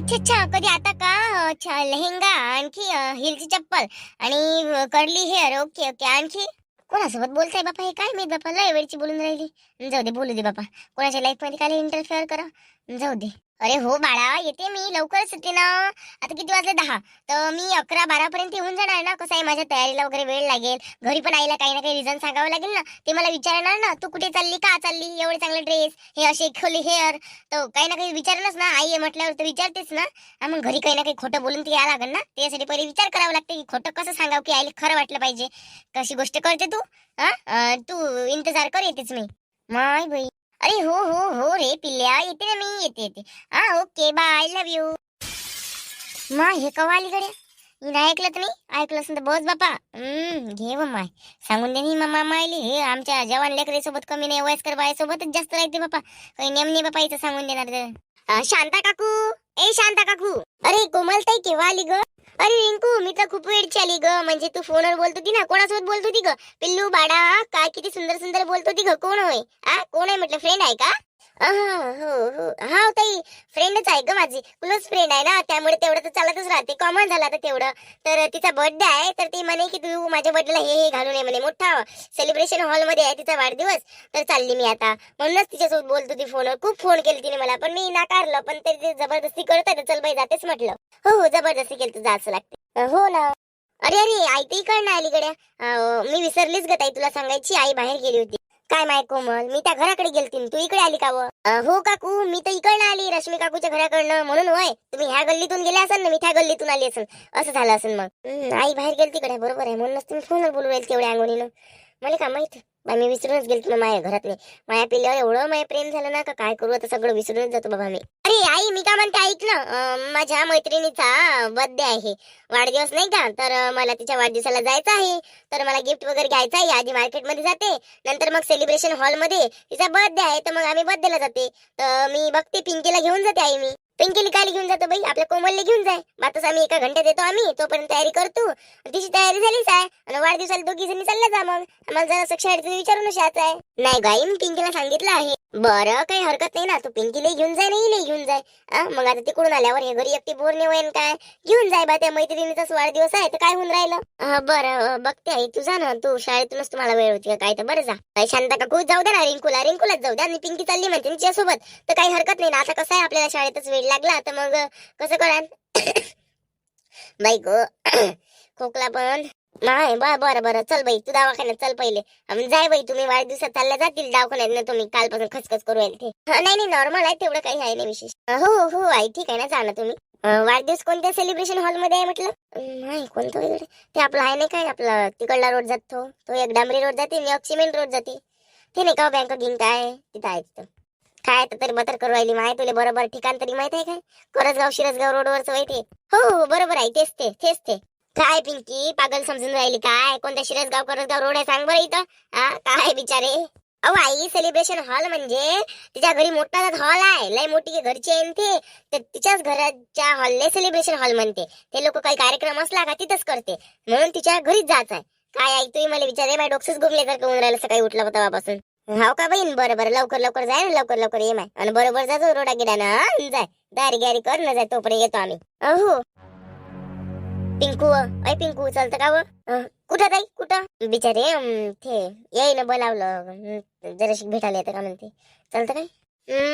अच्छा अच्छा. कधी आता का? अच्छा लेहंगा आणखी हिलची चप्पल आणि कर्ली हेअर ओके ओके आणखी? कोणासोबत बोलताय बापा? हे काय मी बापा? लय वेळची बोलून राहिली. जाऊ दे बोलू दे बापा. कोणाच्या लाईफमध्ये काय इंटरफेअर करा. जाऊ दे. अरे हो बाळा येते मी. लवकरच येते ना. आता किती वाजले? दहा. तर मी अकरा बारा पर्यंत येऊन जाणार ना. कसं आहे माझ्या तयारीला वगैरे वेळ लागेल. घरी पण आईला काही ना काही रिझन सांगावं लागेल ना. ते मला विचारणार ना तू कुठे चालली? का चालली? एवढे चांगले ड्रेस हे असे खोली हेअर तर काही ना काही विचारलंच ना. आई आहे म्हटल्यावर तर विचारतेच ना. मग घरी काही ना काही खोटं बोलून ते यावं लागेल ना. त्यासाठी पहिले विचार करावा लागते की खोटं कसं सांगावं की आईला खरं वाटलं पाहिजे. कशी गोष्ट करते तू? हा? तू इंतजार कर येतेच मी. माय बाई. अरे हो हो हो रे पिल्ल्या येते ना मी येते येते. हा ओके बाय लव यू मा हे कवा अलीकडे मी नाही ऐकलं तुम्ही ऐकलं असेल तर बस बापा. घे व माय. सांगून दे मामा मायली हे आमच्या जवान लेकरीसोबत कमी नाही वयस्कर बायासोबतच जास्त राहते बापा. काही नेम नाही बापा इथं सांगून देणार शांता काकू. ए शांता काकू. अरे कोमलताई केव्हा आली ग? अरे रिंकू मी तर खूप वेळची आली ग. म्हणजे तू फोनवर बोलत होती ना? कोणासोबत बोलत होती ग? पिल्लू बाडा काय किती सुंदर सुंदर बोलत होती ग? कोण होय? आ कोण आहे म्हटलं? फ्रेंड आहे का? हो हो हा. हो, ताई. फ्रेंडच आहे ग माझी. क्लोज फ्रेंड आहे ना. त्यामुळे तेवढं तर चालतच राहते. कॉमन झाला तर तेवढं. तर तिचा बर्थडे आहे. तर ती म्हणे की तू माझ्या बर्थडेला हे हे घालून ये म्हणे. मोठा सेलिब्रेशन हॉलमध्ये आहे तिचा वाढदिवस. तर चालली मी आता. म्हणूनच तिच्यासोबत बोलत होती फोनवर खूप फोन केली तिने मला. पण मी नाकारलं. पण तरी ते जबरदस्ती करत आहे चल बाई जातेच म्हटलं. हो हो जबरदस्ती केली तर जायचं लागते. हो ना. अरे अरे आई ती इकडनं ना अलीकडे मी विसरलीच ग ताई. तुला सांगायची आई बाहेर गेली होती. काय माय कोमल? मी त्या घराकडे गेलती तू इकडे आली का व? हो काकू मी तर इकडनं आली रश्मी काकूच्या घराकडनं. म्हणून होय तुम्ही ह्या गल्लीतून गेले असाल ना मी त्या गल्लीतून आली असेल असं झालं असेल मग. आई बाहेर गेली तिकडे बरोबर आहे. म्हणूनच तुम्ही फोनवर बोलू राहील तेवढ्या अंगोनीनं मला का माहीत? बा मी विसरूनच गेलो तुला माझ्या घरातले माया पिल्यावर एवढं माझ्या प्रेम झालं ना का काय करू? आता सगळं विसरूनच जातो बाबा मी. अरे आई मी का म्हणते ऐक ना. माझ्या मैत्रिणीचा बर्थडे आहे. वाढदिवस नाही का? तर मला तिच्या वाढदिवसाला जायचं आहे. तर मला गिफ्ट वगैरे घ्यायचं आहे. आधी मार्केटमध्ये जाते. नंतर मग सेलिब्रेशन हॉलमध्ये तिचा बर्थडे आहे. तर मग आम्ही बर्थडेला जाते. तर मी बघते पिंकीला घेऊन जाते आई मी. पिंकीला काय घेऊन जातो बाई आपल्या कोमलला घेऊन जाय. बातच आम्ही एका घंट्यात येतो आम्ही तोपर्यंत तयारी करतो. तिची तयारी झालीच आहे आणि वाढदिवसाला दोघी जणी चालला जा मग. आम्हाला जरा शाळेत विचारून शाच आहे नाही गाई मी पिंकीला सांगितलं आहे. बरं काही हरकत नाही ना. तू पिंकीला घेऊन जाय नाही घेऊन जाय. मग आता तिकडून आल्यावर हे घरी एकटी बोर नाही काय? घेऊन जाय बा त्या मैत्रिणीचाच वाढदिवस आहे तर काय होऊन राहिलं? बरं बघते आई तू जा ना. तू शाळेतूनच तुम्हाला वेळ होती काय तर बरं जा. काय शांता काकू जाऊ दे ना रिंकूला रिंकूलाच जाऊ द्या आणि पिंकी चालली म्हणते तिच्यासोबत. तर काही हरकत नाही ना. आता कसं आहे आपल्याला शाळेतच वेळ लागला तर मग कसं कराल बाई गो खोकला पण. नाही बर बरं बरं. चल बाई तू दवाखान्यात चल पहिले. जाय बाई तुम्ही वाढदिवसात चालल्या जातील दवाखान्यात ना तुम्ही कालपासून खसखस करू राहिले ते. नाही नाही नॉर्मल आहे तेवढं काही आहे नाही विशेष. हो हो आई ठीक आहे ना जा ना तुम्ही. वाढदिवस कोणत्या सेलिब्रेशन हॉलमध्ये आहे म्हटलं? नाही कोणतं वगैरे? ते आपलं आहे नाही काय आपलं तिकडला रोड जातो. तो एक डांबरी रोड जाते आणि ऑक्सिमेंट रोड जाते. ते नाही का बँक घेईन काय तिथं आहे तिथं. काय तर तरी बतर करू राहिली माहिती तुला बरोबर ठिकाण तरी माहीत आहे काय? करसगाव शिरसगाव रोडवरच वय हो, हो हो बरोबर आहे तेच ते तेच ते. काय पिंकी पागल समजून राहिली काय? कोणत्या शिरसगाव करसगाव रोड आहे सांग बरं इथं. हा काय बिचारे? अहो आई सेलिब्रेशन हॉल म्हणजे तिच्या घरी मोठा हॉल आहे. लय मोठी घरची आहे ते. तर तिच्याच घराच्या हॉलले सेलिब्रेशन हॉल म्हणते. ते लोक काही कार्यक्रम असला का तिथंच करते. म्हणून तिच्या घरीच जायचं आहे काय आई तुम्ही मला विचारे माझ्या डोक्सच घुमले तर होऊन राहिलं सकाळी उठला होता तेव्हापासून? हाव का बहीण? बरं बरं लवकर लवकर जाय ना लवकर लवकर ये माय. आणि बरोबर जातो रोडा गिडानं जाय. दारी गारी कर ना जाय तोपर्यंत येतो आम्ही. अहो पिंकू अय पिंकू चालतं का व कुठं ताई? कुठं? बिचारे अं, ते येईन बोलावलं. जराशी भेटायला येतं का म्हणते. चालतं काय?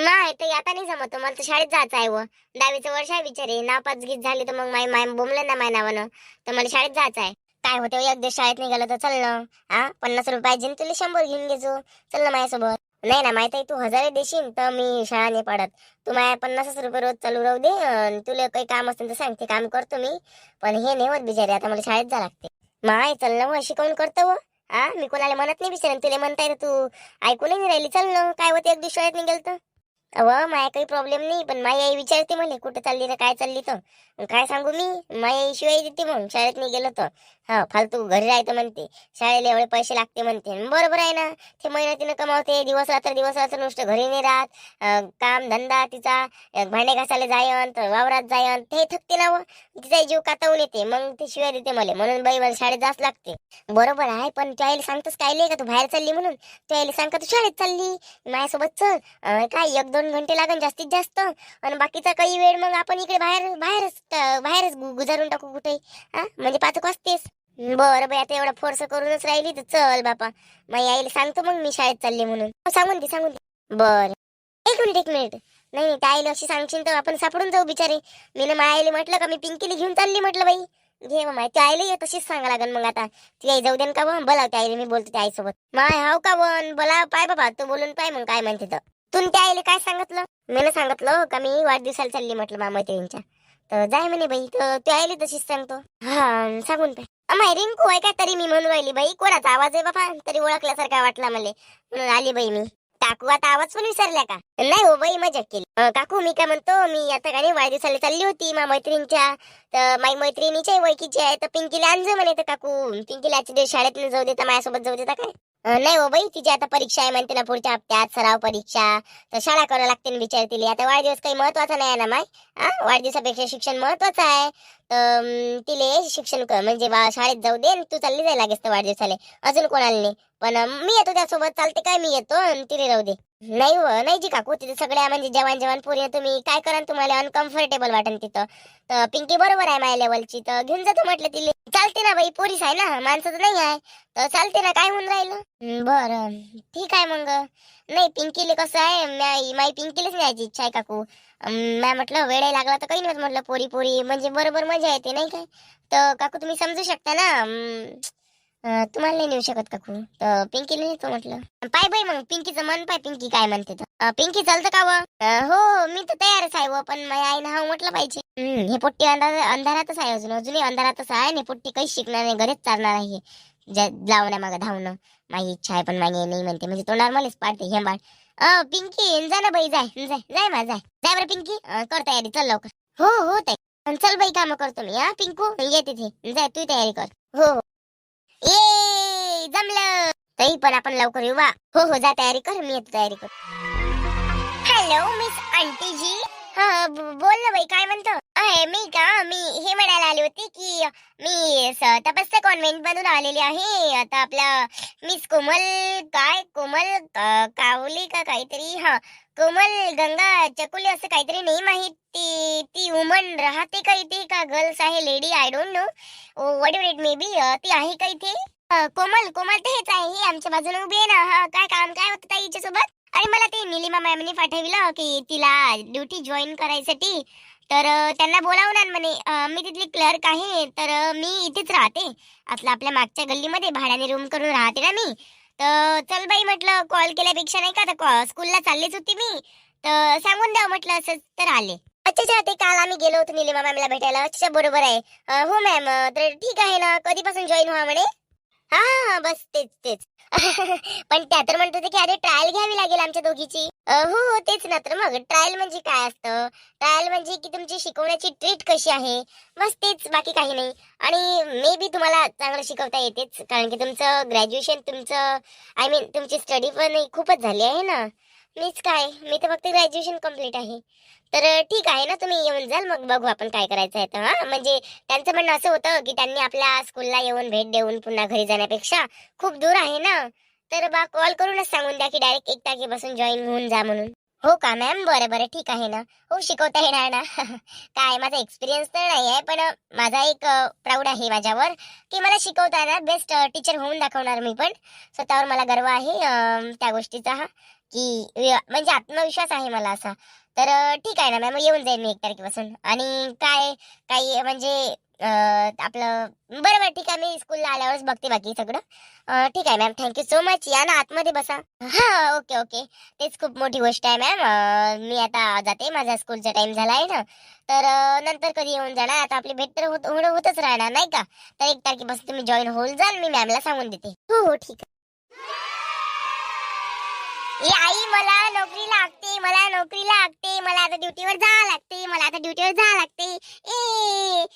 नाही ते आता नाही जमत. मला तर शाळेत जायचं आहे व. दहावीचं वर्ष आहे बिचारे. नापास गीत झाली तर मग माय माय बोमलं ना माय नावानं. तर मला शाळेत जायचं आहे. काय होते हो? एक दिवस शाळेत निघालं तर चाललं. हा? पन्नास रुपये पाहिजे तुला शंभर घेऊन घेजो चल ना माझ्यासोबत. नाही ना माहीत आहे तू हजार देशील तर मी शाळा नाही पडत. तू माझ्या पन्नासच रुपये रोज चालू राहू दे तुला काही काम असेल तर सांग ते काम करतो मी. पण हे नाही होत बिचारे आता मला शाळेत जा लागते. माय चल ना मग शिकवून करतो हो? व. हा? मी कोणाला म्हणत नाही बिचारे तुला म्हणताय तू. ऐकून नाही राहिली चल ना. काय होते एक दिवस शाळेत निघेल तर? अव माया काही प्रॉब्लेम नाही पण माई आई विचारते मला कुठं चालली तर काय चालली तर? काय सांगू मी? माई आई शिवाय देते मग शाळेत नाही गेलो तर. हा फालतू घरी राहतं म्हणते. शाळेला एवढे पैसे लागते म्हणते. बरोबर आहे ना ते मेहनतीनं कमावते. दिवस रात्र दिवस रात्र नुसतं घरी नाही राहत. काम धंदा तिचा भांडे घासायला जायन तर वावरात जायन ते थकते ना व. तिचा जीव कातावून येते. मग ते शिवाय देते मला. म्हणून बाई मला शाळेत जास्त लागते. बरोबर आहे पण तू आईला सांगतोस काय का तू बाहेर चालली म्हणून? तू आईला सांग का तू शाळेत चालली? माझ्यासोबत चल. काय एक दोन घंटे लागन जास्तीत जास्त. आणि बाकीचा काही वेळ मग आपण इकडे बाहेर बाहेरच बाहेरच गु- गुजारून टाकू कुठे? हा म्हणजे पाच वाजतेस. बरं बाई आता एवढा फोर्स करूनच राहिली तर चल बापा. मग यायला सांगतो मग मी शाळेत चालली म्हणून. हो, सांगून दे सांगून दे. बरं. एक मिनिट एक मिनिट नाही नाही त्या आईला अशी सांगशील तर आपण सापडून जाऊ बिचारे. मी ना माझ्या आईला म्हटलं का मी पिंकीला घेऊन चालली म्हटलं बाई. घे मग माहिती आईला ये तशीच सांगा लागेल मग आता. ती आई जाऊ दे का वन बोलाव त्या आईला मी बोलतो त्या आईसोबत. माय हाव का वन बोला पाय बाबा तू बोलून पाय मग काय म्हणते तर. तू त्या आईला काय सांगितलं? मी ना सांगितलं हो, का मी वाढदिवसाला चालली म्हटलं मा मैत्रिणींच्या जाय म्हणे बाई तर ते आईला तशीच सांगतो. हा सांगून पाय. माय रिंकू आहे का तरी मी म्हणून राहिली बाई कोणाचा आवाज आहे बाबा तरी ओळखल्यासारखा वाटला मला. म्हणून आली बाई मी. काकू आता आवाज पण विसरल्या का? नाही हो बाई मजा केली. अं, काकू मी काय म्हणतो मी आता गाडी नाही वाढदिवसाला चालली होती मा मैत्रिणीच्या. तर माई मैत्रिणीच्या वैकीची आहे तर पिंकीला आणजो म्हणे तर काकू. पिंकीला आजच्या दिवस शाळेत जाऊ देता माझ्यासोबत जाऊ देता काय? नाही हो बाई तिची आता परीक्षा आहे म्हणते ना पुढच्या हप्त्यात सराव परीक्षा. तर शाळा करावं लागते ना तिला आता वाढदिवस काही महत्त्वाचा नाही आहे ना माय? हा? वाढदिवसापेक्षा शिक्षण महत्वाचं आहे. तर तिले शिक्षण म्हणजे बा शाळेत जाऊ दे आणि तू चालली जाय लागेस तर वाढदिवसाला. अजून कोणाला नाही. पण मी येतो त्यासोबत. चालते काय मी येतो? आणि राहू दे. नाही व नाही जी काकू तिथे सगळ्या म्हणजे जवान जवान पोरी आहे, तुम्ही. काय करा तुम्हाला अनकम्फर्टेबल वाटेल तिथं. तर पिंकी बरोबर आहे माझ्या लेवलची तर घेऊन जातो म्हटलं तिले. चालते ना बाई पोरीस आहे ना माणसाचं नाही आहे. तर चालते ना काय होऊन राहिलं? बरं. ठीक आहे मग. नाही पिंकीले कसं आहे माई माई पिंकीलाच न्यायची इच्छा आहे काकू. मॅ म्हटलं वेळ लागला तर काही नाही म्हटलं पोरी पोरी म्हणजे बरोबर मजा येते नाही काय? तर काकू तुम्ही समजू शकता ना तुम्हाला नाही नेऊ शकत काकू तर पिंकीला नेतो म्हटलं. पाय बाई मग पिंकीचं मन पाय पिंकी काय म्हणते तर. पिंकी चालतं का व? हो मी तर तयारच आहे व पण माझ्या आईनं हा म्हटलं पाहिजे. हे पोट्टी अंधारातच आहे अजून अजूनही अंधारातच आहे. आणि पोट्टी काहीच शिकणार नाही घरीच चालणार आहे ज्या लावण्यामागं धावणं. माझी इच्छा आहे पण माझी नाही म्हणते. म्हणजे तोंडावर मलाच पाडते हे बाळ. अ पिंकी जा ना बाई जाय जाय जाय मा जाय जाय बरं पिंकी. कर तयारी चल लवकर. हो हो ताई चल बाई काम करतो मी हा पिंकू. ये तिथे. जाय तू तयारी कर. हो हो. ये जमलं. ताई पण आपण लवकर येऊ वा. हो हो जा तयारी कर मी येतो तयारी कर. हॅलो मिस आंटी जी हा बोल ना बाई काय म्हणतो? आहे मी का? मी हे म्हणायला होती की मी स- तपस्या कॉन्व्हेंट मधून आलेली आहे. आता आपला मिस कोमल काय कोमल का- कावली का काहीतरी हा कोमल गंगा चकुली असं काहीतरी नेम आहे ती ती वुमन राहते का इथे का गर्ल्स आहे lady I don't know what it may be ती आहे का इथे? कोमल कोमल तेच आहे ही आमच्या बाजूला उभी आहे ना. हा काय काम काय होतं ताईच्या सोबत अरे मला ते निलिमा मॅमने पाठविलं की तिला ड्युटी जॉईन करायसाठी. तर त्यांना बोलावणार म्हणे. मी तिथली क्लर्क आहे तर मी इथेच राहते. आपलं आपल्या मागच्या गल्लीमध्ये भाड्याने रूम करून राहते ना मी. तर चल बाई म्हटलं कॉल केल्यापेक्षा नाही का तर स्कूलला चाललीच होती मी. तर सांगून द्या म्हटलं असंच तर आले. अच्छा ते काल आम्ही गेलो होतो निलिमा मॅमला भेटायला. अच्छा बरोबर आहे. हो मॅम तर ठीक आहे ना कधीपासून जॉईन व्हा म्हणे? हा हा बस तेच तेच. पण त्या तर म्हणत होते की अरे ट्रायल घ्यावी लागेल आमच्या दोघीची. हो हो तेच ना. तर मग ट्रायल म्हणजे काय असतं? ट्रायल म्हणजे की तुमची शिकवण्याची ट्रीट कशी आहे? बस तेच बाकी काही नाही. आणि मे बी तुम्हाला चांगलं शिकवता येतेच कारण की तुमचं ग्रॅज्युएशन तुमचं आय मीन तुमची स्टडी पण खूपच झाली आहे ना? मीच काय? मी तर फक्त ग्रॅज्युएशन कंप्लीट आहे. तर ठीक आहे ना तुम्ही येऊन जाल मग बघू आपण काय करायचं आहे तर हां? म्हणजे त्यांचं म्हणणं असं होतं की त्यांनी आपल्या स्कूलला येऊन भेट देऊन पुन्हा घरी जाण्यापेक्षा खूप दूर आहे ना? तर बा कॉल करूनच सांगून द्या की डायरेक्ट एक तारखेपासून जॉईन होऊन जा म्हणून. हो का मॅम बरं बरं ठीक आहे ना. हो शिकवता येणार ना. काय माझा एक्सपिरियन्स तर नाही आहे पण माझा एक प्राऊड आहे माझ्यावर की मला शिकवता येणार बेस्ट टीचर होऊन दाखवणार मी पण. स्वतःवर मला गर्व आहे त्या गोष्टीचा हा की म्हणजे आत्मविश्वास आहे मला असा. तर ठीक आहे ना मॅम येऊन जाईल मी एक तारखेपासून. आणि काय काही म्हणजे आपलं बरं बरं ठीक आहे मी स्कूलला आल्यावरच बघते बाकी सगळं. ठीक आहे मॅम थँक्यू सो मच या ना आतमध्ये बसा. हा ओके ओके तेच खूप मोठी गोष्ट आहे मॅम मी आता जाते. माझा स्कूलचा टाइम झाला आहे ना. तर नंतर कधी येऊन जाणार? आता आपली भेट तर होत होणं होतच राहणार नाही का? तर एक तारखेपासून तुम्ही जॉईन होऊन जाल मी मॅमला सांगून देते. हो हो ठीक आहे. ए आई मला नोकरी लागते मला नोकरी लागते. मला आता ड्युटीवर जावं लागते मला आता ड्युटीवर जावं लागते. ए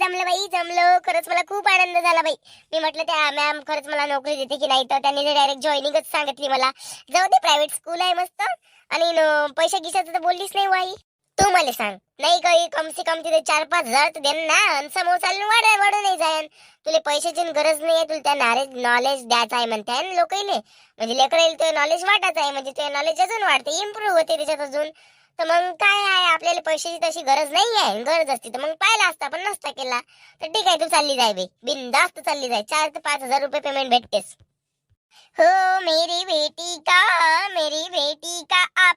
जमलं बाई जमलं. खरंच मला खूप आनंद झाला बाई. मी म्हटलं त्या मॅम खरंच मला नोकरी देते की नाही? तर त्यांनी डायरेक्ट जॉईनिंगच सांगितली मला. जाऊ दे प्रायव्हेट स्कूल आहे मस्त. आणि पैसे गिशाचं तर बोललीच नाही वाई. तू मला सांग. नाही काही कम से कम तिथे चार पाच हजार तर देन ना. आणि समोर वाढ वाढू नाही जायन. तुला पैशाची गरज नाही आहे. तुला त्या नॉलेज नॉलेज द्यायचं आहे म्हणते लोकांनी म्हणजे लेकराला ते नॉलेज वाटायचं आहे. म्हणजे ते नॉलेज अजून वाढते. इम्प्रूव्ह होते त्याच्यात अजून. तर मग काय आहे? आपल्याला पैशाची तशी गरज नाही आहे गरज असती तर मग पाहिला असता पण नसता केला. तर ठीक आहे तू चालली जाय बे. बिनधास्त चालली जाय. चार ते पाच हजार रुपये पेमेंट भेटतेस हो मेरी बेटी का? मेरी बेटी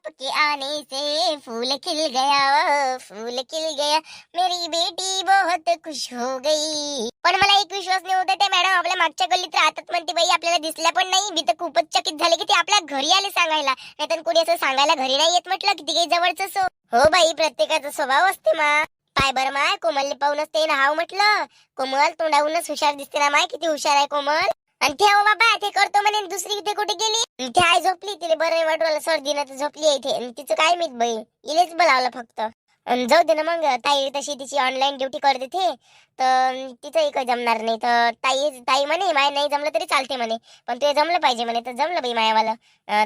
आपके आने से फूल खिल गया फूल खिल गया। मेरी बेटी बहुत खुश हो गई। पण मला एक विश्वास नव्हता त्या मॅडम आपल्या मागच्या गल्लीत राहतात म्हणते बाई आपल्याला दिसल्या पण नाही. मी तर खूपच चकित झाले की ते आपल्या घरी आले सांगायला. नाहीतर कोणी असं सांगायला घरी नाही येत म्हटलं किती काही जवळच सो हो बाई प्रत्येकाचा स्वभाव असते मा. पाय बरं माय कोमलने पाहूनच ते नाव म्हटलं. कोमल तोंडाहूनच हुशार दिसते ना माय किती हुशार आहे कोमल. आणि ठेव बाबा ते करतो म्हणे दुसरी ते कुठे गेली? ते आई झोपली तिला बरं वाटवलं सर्दीनं तर झोपली इथे. तिचं काय माहीत बाई इलेच बोलावलं फक्त. जाऊ दे ना मग ताई तशी तिची ऑनलाईन ड्युटी करते ते. तर तिचं काही जमणार नाही. तर ताई ताई म्हणे माय नाही जमलं तरी चालते म्हणे. पण ते जमलं पाहिजे म्हणे तर जमलं बाई मायावालं.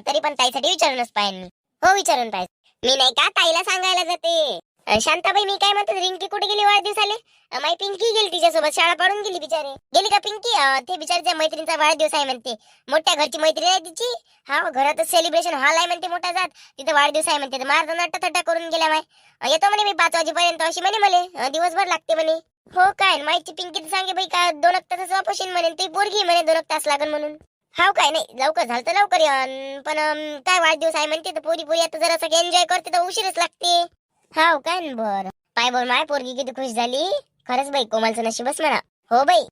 तरी पण ताईसाठी विचारूनच पाहिजे मी. हो विचारून पाहिजे मी नाही का ताईला सांगायला जाते? शांताबाई मी काय म्हणतो रिंकी कुठे गेली वाढदिवसाले? अं, माई पिंकी गेली तिच्यासोबत शाळा पाडून गेली बिचारे. गेली का पिंकी? ते बिचारीच्या मैत्रिणीचा वाढदिवस आहे म्हणते. मोठ्या घरची मैत्रीण आहे तिची. हा घरातच सेलिब्रेशन हॉल आहे म्हणते मोठा जात. तिथं वाढदिवस आहे म्हणते. मारदा नट्टा थट्टा करून गेल्या माय. येतो म्हणे मी पाच वाजेपर्यंत. अशी म्हणे मले. दिवसभर लागते म्हणे. हो काय? माहिती पिंकी तर सांगे बाई का दोन तास वापस येईन म्हणे. ती पोरगी म्हणे दोन तास लागेल म्हणून. हाव काय? नाही लवकर झालं तर लवकर पण काय वाढदिवस आहे म्हणते तर पोरी पोरी आता जरा एन्जॉय करते तर उशीरच लागते. हाव काय बर बरं पाय बोल माय पोरगी किती खुश झाली. खरंच बाई कोमलचं नशीबच म्हणा. हो बाई.